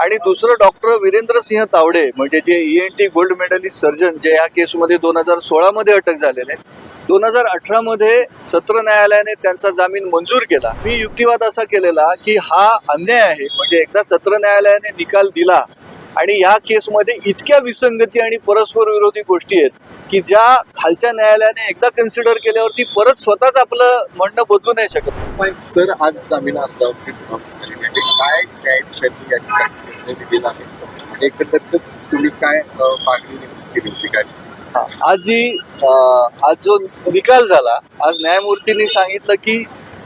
आणि दुसरं डॉक्टर वीरेंद्र सिंह तावडे म्हणजे जे E N T gold medalist surgeon जे या केसमध्ये दोन हजार सोळामध्ये अटक झालेले दोन हजार अठरामध्ये सत्र न्यायालयाने त्यांचा जामीन मंजूर केला. मी युक्तिवाद असा केलेला की हा अन्याय आहे म्हणजे एकदा सत्र न्यायालयाने निकाल दिला आणि या केसमध्ये इतक्या विसंगती आणि परस्पर विरोधी गोष्टी आहेत की ज्या खालच्या न्यायालयाने एकदा कन्सिडर केल्यावरती परत स्वतःच आपलं म्हणणं बदलू नाही शकत. सर आज जामीन अर्जावरती सुनावणी काय या ठिकाणी दिलेला आहे? म्हणजे एकंदरीतच तुम्ही काय मागणी केली होती काय? आज जी आज जो निकाल झाला आज न्यायमूर्तींनी सांगितलं की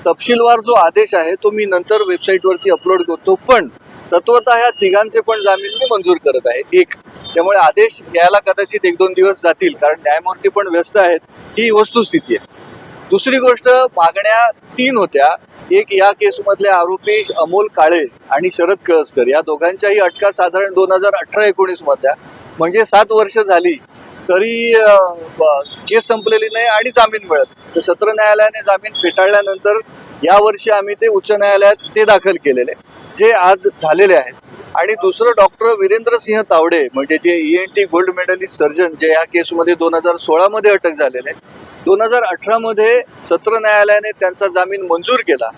तपशीलवार जो आदेश आहे तो मी नंतर वेबसाईटवरती अपलोड करतो. पण तत्वतः ह्या तिघांचे पण जामीन मी मंजूर करत आहे. एक त्यामुळे आदेश यायला कदाचित एक दोन दिवस जातील कारण न्यायमूर्ती पण व्यस्त आहेत. ही वस्तुस्थिती आहे. दुसरी गोष्ट मागण्या तीन होत्या. एक या केसमधले आरोपी अमोल काळे आणि शरद कळसकर या दोघांच्याही अटका साधारण दोन हजार अठरा एकोणीस मधल्या म्हणजे सात वर्ष झाली तरी केस संपलेली नाही आणि जामीन मिळत. तर सत्र न्यायालयाने जामीन फेटाळल्यानंतर यावर्षी आम्ही ते उच्च न्यायालयात ते दाखल केलेले जे आज झालेले आहेत. आणि दुसरं डॉक्टर वीरेंद्र सिंह तावडे म्हणजे जे E N T gold medalist surgeon जे या केसमध्ये दोन हजार सोळामध्ये अटक झालेले दोन हजार अठरामध्ये सत्र न्यायालयाने त्यांचा जामीन मंजूर केला.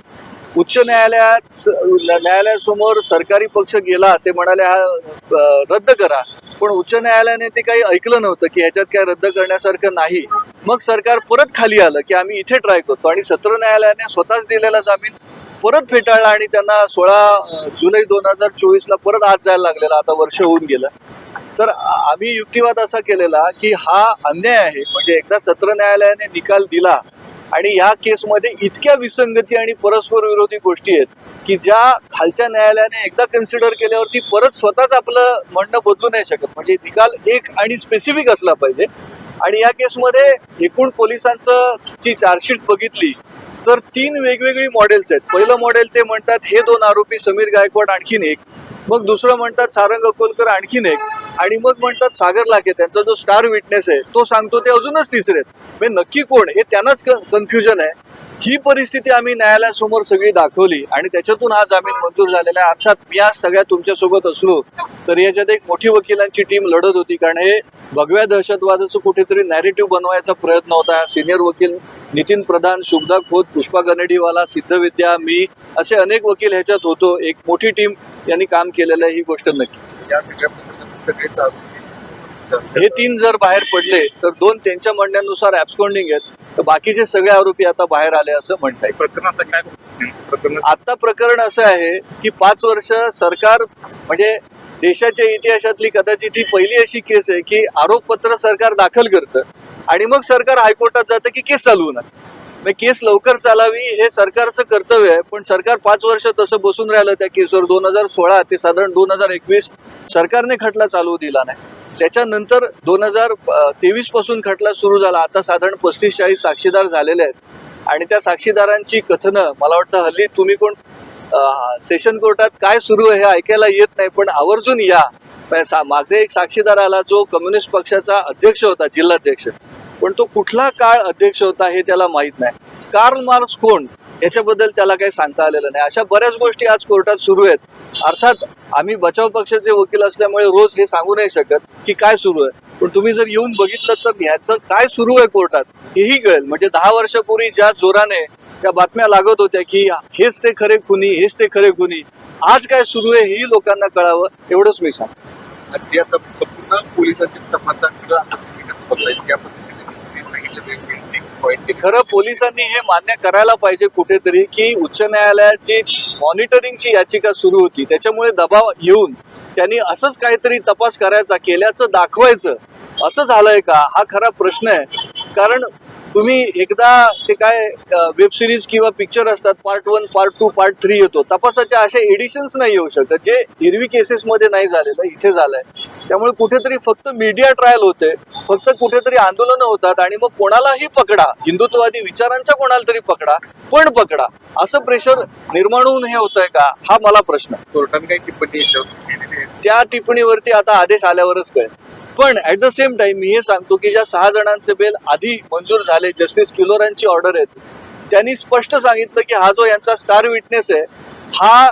उच्च न्यायालयात स- न्यायालयासमोर सरकारी पक्ष गेला ते म्हणाले हा रद्द करा. पण उच्च न्यायालयाने ते काही ऐकलं नव्हतं की ह्याच्यात काय रद्द करण्यासारखं नाही. मग सरकार परत खाली आलं की आम्ही इथे ट्राय करतो. आणि सत्र न्यायालयाने स्वतःच दिलेला जामीन परत फेटाळला आणि त्यांना सोळा जुलै दोन हजार चोवीसला परत आज जायला लागलेला. आता वर्ष होऊन गेलं. तर आम्ही युक्तिवाद असा केलेला की हा अन्याय आहे. म्हणजे एकदा सत्र न्यायालयाने निकाल दिला आणि या केसमध्ये इतक्या विसंगती आणि परस्पर विरोधी गोष्टी आहेत की ज्या खालच्या न्यायालयाने एकदा कन्सिडर केल्यावरती परत स्वतःच आपलं म्हणणं बदलू नाही शकत. म्हणजे निकाल एक आणि स्पेसिफिक असला पाहिजे. आणि या केसमध्ये एकूण पोलिसांचं जी चार्जशीट बघितली तर तीन वेगवेगळी मॉडेल्स आहेत. पहिलं मॉडेल ते म्हणतात हे दोन आरोपी समीर गायकवाड आणखीन एक. मग दुसरं म्हणतात सारंग अकोलकर आणखीन एक. आणि मग म्हणतात सागर लाखे. त्यांचा जो स्टार विटनेस आहे तो सांगतो ते अजूनच तिसरे आहेत. म्हणजे नक्की कोण? हे त्यांनाच कन्फ्युजन आहे. ही परिस्थिती आम्ही न्यायालयासमोर सगळी दाखवली आणि त्याच्यातून हा जामीन मंजूर झालेला आहे. अर्थात मी आज सगळ्या तुमच्यासोबत असलो तर याच्यात एक मोठी वकिलांची टीम लढत होती. कारण हे भगव्या दहशतवादाचं कुठेतरी नॅरेटिव्ह बनवायचा प्रयत्न होता. सिनियर वकील नितीन प्रधान शुभदा खोत पुष्पा गनेडीवाला सिद्धविद्या मी असे अनेक वकील ह्याच्यात होतो. एक मोठी टीम यांनी काम केलेलं आहे ही गोष्ट नक्की. या सगळ्या हे तीन जर बाहेर पडले तर दोन त्यांच्या म्हणण्यानुसार ऍब्सकॉन्डिंग आहेत. तर बाकीचे सगळे आरोपी आता बाहेर आले असं म्हणता येईल प्रकरण आता काय प्रकरण आता प्रकरण असं आहे की पाच वर्ष सरकार म्हणजे देशाच्या इतिहासातली कदाचित ही पहिली अशी केस आहे की आरोपपत्र सरकार दाखल करतं आणि मग सरकार हायकोर्टात जातं की केस चालवू मग केस लवकर चालावी हे सरकारचं कर्तव्य आहे पण सरकार पाच वर्ष तसं बसून राहिलं त्या केसवर दोन हजार सोळा ते साधारण दोन हजार एकवीस सरकारने खटला चालवू दिला नाही. त्याच्यानंतर दोन हजार तेवीसपासून खटला सुरू झाला. आता साधारण पस्तीस चाळीस साक्षीदार झालेले आहेत. आणि त्या साक्षीदारांची कथनं मला वाटतं हल्ली तुम्ही कोण सेशन कोर्टात काय सुरू आहे हे ऐकायला येत नाही पण आवर्जून या. सा- मागे एक साक्षीदार आला जो कम्युनिस्ट पक्षाचा अध्यक्ष होता जिल्हाध्यक्ष पण तो कुठला काळ अध्यक्ष होता हे त्याला माहीत नाही. कार्ल मार्क्स कोण? याच्याबद्दल त्याला काही सांगता आलेलं नाही. अशा बऱ्याच गोष्टी आज कोर्टात सुरू आहेत. अर्थात आम्ही बचाव पक्षाचे वकील असल्यामुळे रोज हे सांगू नाही शकत की काय सुरू आहे. पण तुम्ही जर येऊन बघितलं तर ह्याचं काय सुरू आहे कोर्टात हेही कळेल. म्हणजे दहा वर्षापूर्वी ज्या जोराने त्या बातम्या लागत होत्या की हेच ते खरे खुनी हेच ते खरे खुनी आज काय सुरू आहे हेही लोकांना कळावं एवढंच मी सांग आता संपूर्ण पोलिसांची तपासाकडे आता तुम्ही कसं बघताय या पद्धतीने तुम्ही सांगितलं वेगवेगळे पॉईंट खरं पोलिसांनी हे मान्य करायला पाहिजे कुठेतरी की उच्च न्यायालयाची मॉनिटरिंगची याचिका सुरू होती. त्याच्यामुळे दबाव येऊन त्यांनी असंच काहीतरी तपास करायचा केल्याचं दाखवायचं. असं झालंय का? हा खरा प्रश्न आहे. कारण तुम्ही एकदा ते काय वेब सिरीज किंवा पिक्चर असतात part one part two part three येतो. तपासाचे असे एडिशन्स नाही येऊ शकत जे हिरवी केसेसमध्ये नाही झालेलं इथे झालंय. त्यामुळे कुठेतरी फक्त मीडिया ट्रायल होते फक्त कुठेतरी आंदोलनं होतात आणि मग कोणालाही पकडा. हिंदुत्ववादी विचारांच्या कोणाला तरी पकडा पण पकडा. असं प्रेशर निर्माण होऊन हे होतंय का? हा मला प्रश्न. कोर्टाने काही टिप्पणी त्या टिप्पणीवरती आता आदेश आल्यावरच कळेल. पण ऍट द सेम टाइम मी हे सांगतो की ज्या सहा जणांचे बेल आधी मंजूर झाले जस्टिस किलोरांची ऑर्डर आहेत त्यांनी स्पष्ट सांगितलं की हा जो यांचा स्टार विटनेस आहे हा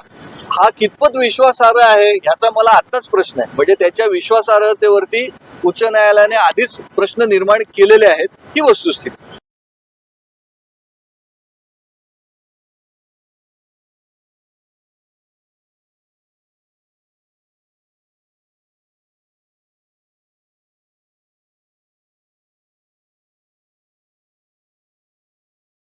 हा कितपत विश्वासार्ह आहे ह्याचा मला आत्ताच प्रश्न आहे. म्हणजे त्याच्या विश्वासार्हतेवरती उच्च न्यायालयाने आधीच प्रश्न निर्माण केलेले आहेत ही वस्तुस्थिती.